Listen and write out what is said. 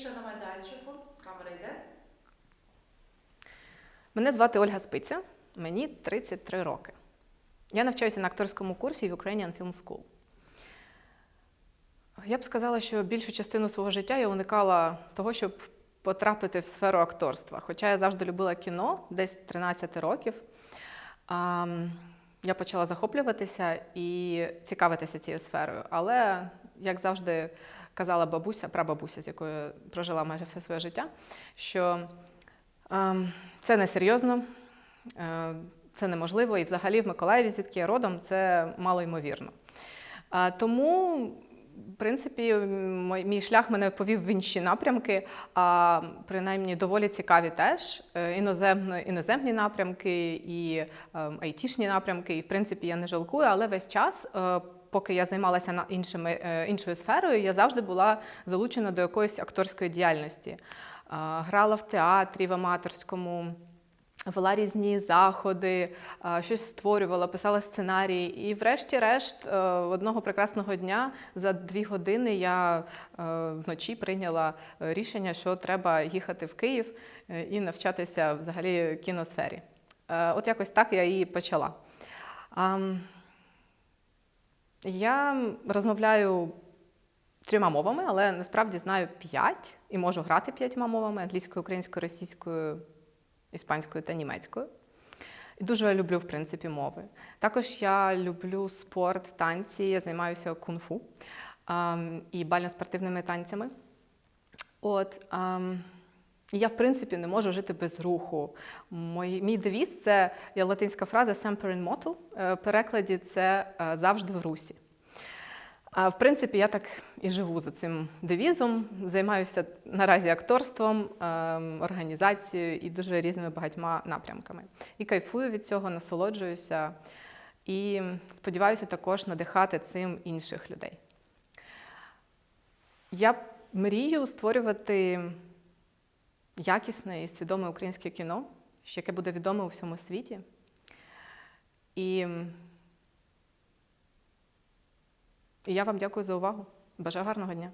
Ще на майданчику. Камера йде. Мене звати Ольга Спиця, мені 33 роки. Я навчаюся на акторському курсі в Ukrainian Film School. Я б сказала, що більшу частину свого життя я уникала того, щоб потрапити в сферу акторства. Хоча я завжди любила кіно, десь 13 років. Я почала захоплюватися і цікавитися цією сферою. Але, як завжди казала бабуся, прабабуся, з якою прожила майже все своє життя, що ем, це несерйозно, е, це неможливо, і взагалі в Миколаєві, звідки я родом, це малоймовірно. А, Тому, в принципі, мій шлях мене повів в інші напрямки, а принаймні доволі цікаві теж. Е, Іноземні, іноземні напрямки і ем, айтішні напрямки. І в принципі я не жалкую, але весь час. Поки я займалася на іншими, е, іншою сферою, я завжди була залучена до якоїсь акторської діяльності. Грала в театрі, в аматорському, вела різні заходи, щось створювала, писала сценарії. І, врешті-решт, е, одного прекрасного дня за дві години я е, вночі прийняла рішення, що треба їхати в Київ і навчатися взагалі кіносфері. От якось так я і почала. Ам, Я розмовляю трьома мовами, але насправді знаю п'ять і можу грати п'ятьма мовами: англійською, українською, російською, іспанською та німецькою. І дуже люблю, в принципі, мови. Також я люблю спорт, танці, я займаюся кунг-фу і бально-спортивними танцями. От, і я, в принципі, не можу жити без руху. Мой, мій девіз це є латинська фраза «semper in motu», е, В перекладі це е, завжди в русі. А, В принципі, я так і живу за цим девізом. Займаюся наразі акторством, ем, організацією і дуже різними багатьма напрямками. І кайфую від цього, насолоджуюся і сподіваюся також надихати цим інших людей. Я мрію створювати якісне і свідоме українське кіно, яке буде відоме у всьому світі. І я вам дякую за увагу. Бажаю гарного дня.